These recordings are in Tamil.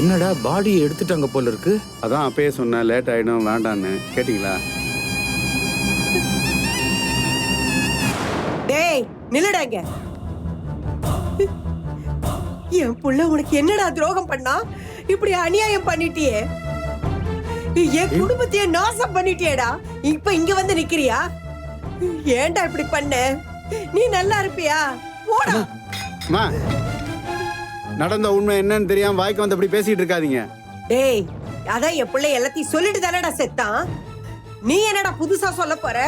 என்னடா பாடி எடுத்துட்டாங்க போல இருக்கு? அதான் அப்பயே சொன்னேன் லேட் ஆயிடும் வேண்டான்னு. கேட்டிங்களா? டேய் நில்லுடாங்க என் புள்ள உனக்கு என்னடா துரோகம் பண்ணா? இப்படி அநியாயம் பண்ணிட்டியே. என் குடும்பத்தையே நாசம் பண்ணிட்டியேடா. இப்ப இங்க வந்து நிக்கிறியா? ஏன்டா இப்படி பண்ண? நீ நல்லா இருப்பியா? போடா. அம்மா. நடந்த உண்மை என்னன்னு தெரியாம வாய்க்கு வந்து அப்படி பேசிட்டு இருக்காதீங்க. டேய் அதான் என் பிள்ளை எல்லாத்தையும் சொல்லிட்டு தானடா செத்தான் நீ என்னடா புதுசா சொல்ல போற?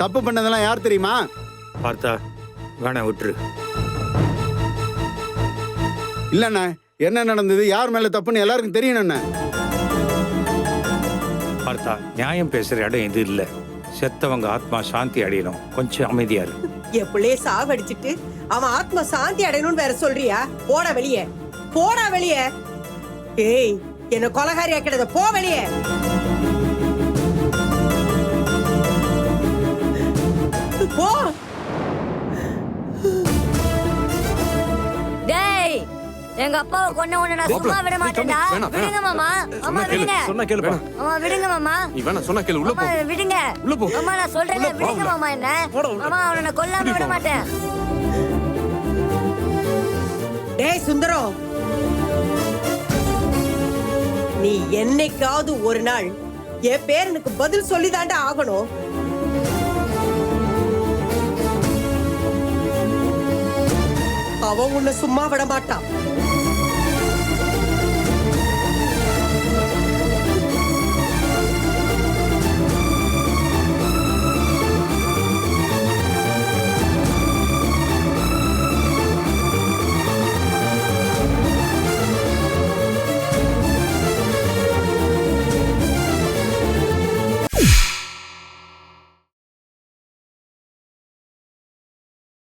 தப்பு பண்ணதெல்லாம் யார் தெரியுமா? பார்த்தா வேணாம் விட்டுரு. இல்லண்ணா என்ன நடந்தது? யார் மேல தப்புன்னு எல்லாருக்கும் தெரியணுண்ணே பார்த்தா நியாயம் பேசுற இடம் இது இல்ல. செத்தவங்க ஆத்மா சாந்தி அடையணும். கொஞ்சம் அமைதியா இரு. என் பிள்ளைய சாவடிச்சிட்டு அவன் ஆத்ம சாந்தி அடையணும்னு வேற சொல்றியா? போடா வெளியே. போடா வெளியே. ஏய் என்ன கொலகாரி ஆக்கிடத போ வெளியே. போ. எங்க அப்பாவை கொன்ன உடனே நான் சும்மா விட மாட்டேன்டா. விடுங்க மாமா. அம்மா விடுங்க. சொன்னா கேளுப்பா அம்மா விடுங்க மாமா. நீ வேணா சொன்னா கேளு உள்ள போ. விடுங்க. உள்ள போ. அம்மா நான் சொல்றேன் விடுங்க. மாமா என்ன. அம்மா அவனை நான் கொல்லாம விட மாட்டேன். டேய் சுந்தரம் நீ என்னைக்காவது ஒரு நாள் என் பேரனுக்கு பதில் சொல்லிதாண்டா ஆகணும். அவன் உன்னை சும்மா விட மாட்டான்.